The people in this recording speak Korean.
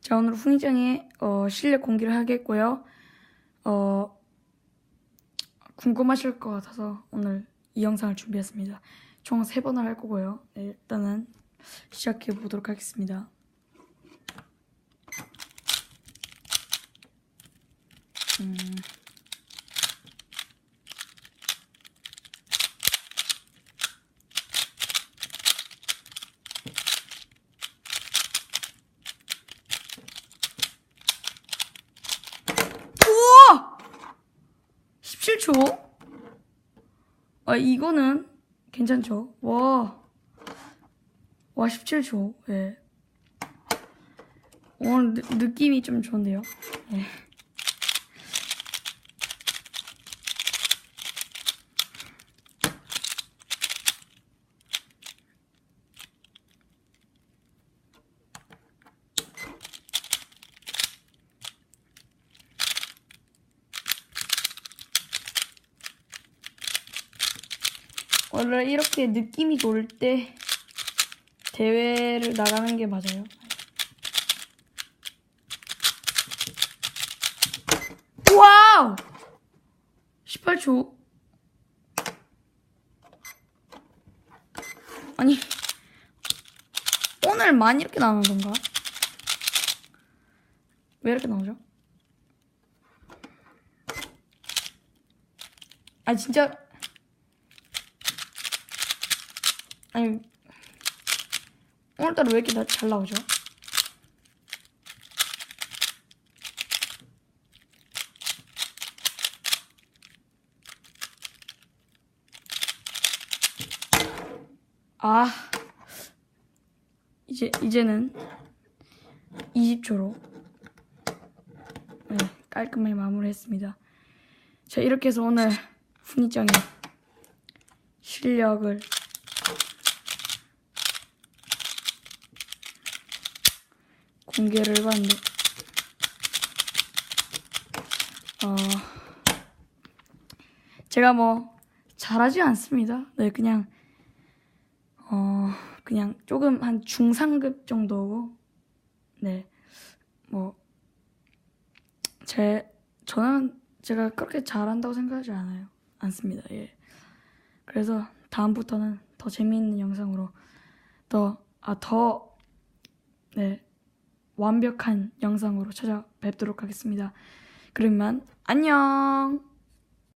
자, 오늘 훈이장의 어, 실력 공개를 하겠고요. 어, 궁금하실 것 같아서 오늘 이 영상을 준비했습니다. 총세 번을 할 거고요. 네, 일단은 시작해 보도록 하겠습니다. 음. 우와! 17초? 아, 이거는 괜찮죠? 와. 와, 17초. 예. 오늘 느, 느낌이 좀 좋은데요? 예. 원래 이렇게 느낌이 좋을 때 대회를 나가는 게 맞아요. 와우! 18초. 아니, 오늘만 이렇게 나오는 건가? 왜 이렇게 나오죠? 아, 진짜. 아니 오늘따라 왜 이렇게 나- 잘 나오죠? 아 이제 이제는 20초로 네, 깔끔하게 마무리했습니다. 자 이렇게 해서 오늘 훈이장의 실력을 공개를 해봤는데 어 제가 뭐 잘하지 않습니다. 네 그냥 어 그냥 조금 한 중상급 정도고 네 뭐 제 저는 제가 그렇게 잘한다고 생각하지 않아요. 않습니다. 예. 그래서 다음부터는 더 재미있는 영상으로 더 아 더 네. 완벽한 영상으로 찾아뵙도록 하겠습니다. 그러면 안녕!